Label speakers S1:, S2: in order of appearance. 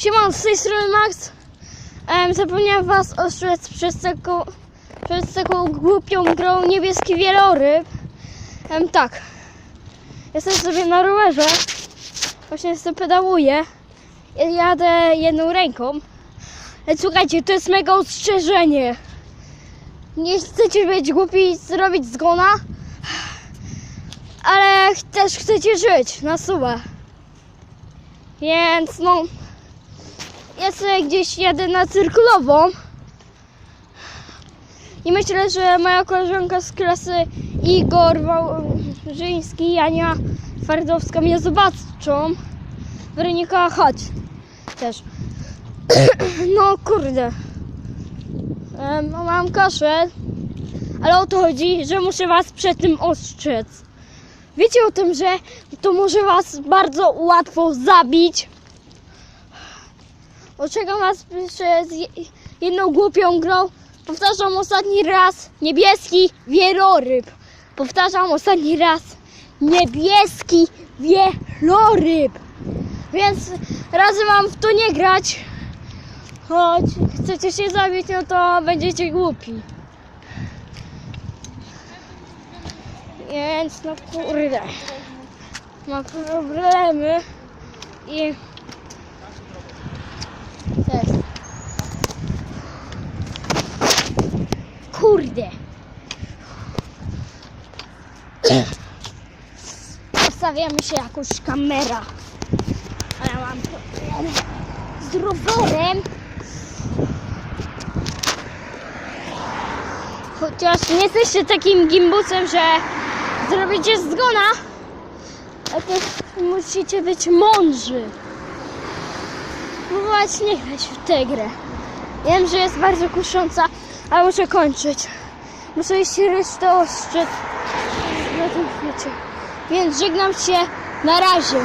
S1: Siemon, z tej strony Max. Em, zapomniałem was ostrzec przez taką, przez taką głupią grą niebieski wieloryb. Em, tak. Jestem sobie na rowerze. Właśnie sobie pedałuję. Ja Jadę jedną ręką. Ale słuchajcie, to jest mega ostrzeżenie. Nie chcecie być głupi i zrobić zgona, ale też chcecie żyć na suwę. Więc no, ja sobie gdzieś jadę na cyrkulową i myślę, że moja koleżanka z klasy Igor Wałżyński i Ania Twardowska mnie zobaczą. Weronika, chodź też. No kurde. No, mam kaszel, ale o to chodzi, że muszę was przed tym ostrzec. Wiecie o tym, że to może was bardzo łatwo zabić? Oczekam was je- jedną głupią grą. Powtarzam ostatni raz. Niebieski wieloryb. Powtarzam ostatni raz. Niebieski wieloryb. Więc razem mam w to nie grać. Choć chcecie się zabić, no to będziecie głupi. Więc no kurde. Ma problemy i też. Kurde. Ustawiamy się jakoś kamera. A ja mam problem z rowerem. Chociaż nie jesteście takim gimbusem, że zrobicie zgona, ale też musicie być mądrzy. Próbować nie grać w tę grę. Wiem, że jest bardzo kusząca, ale muszę kończyć. Muszę iść resztę ostrzec na tym świecie. Więc żegnam się. Na razie.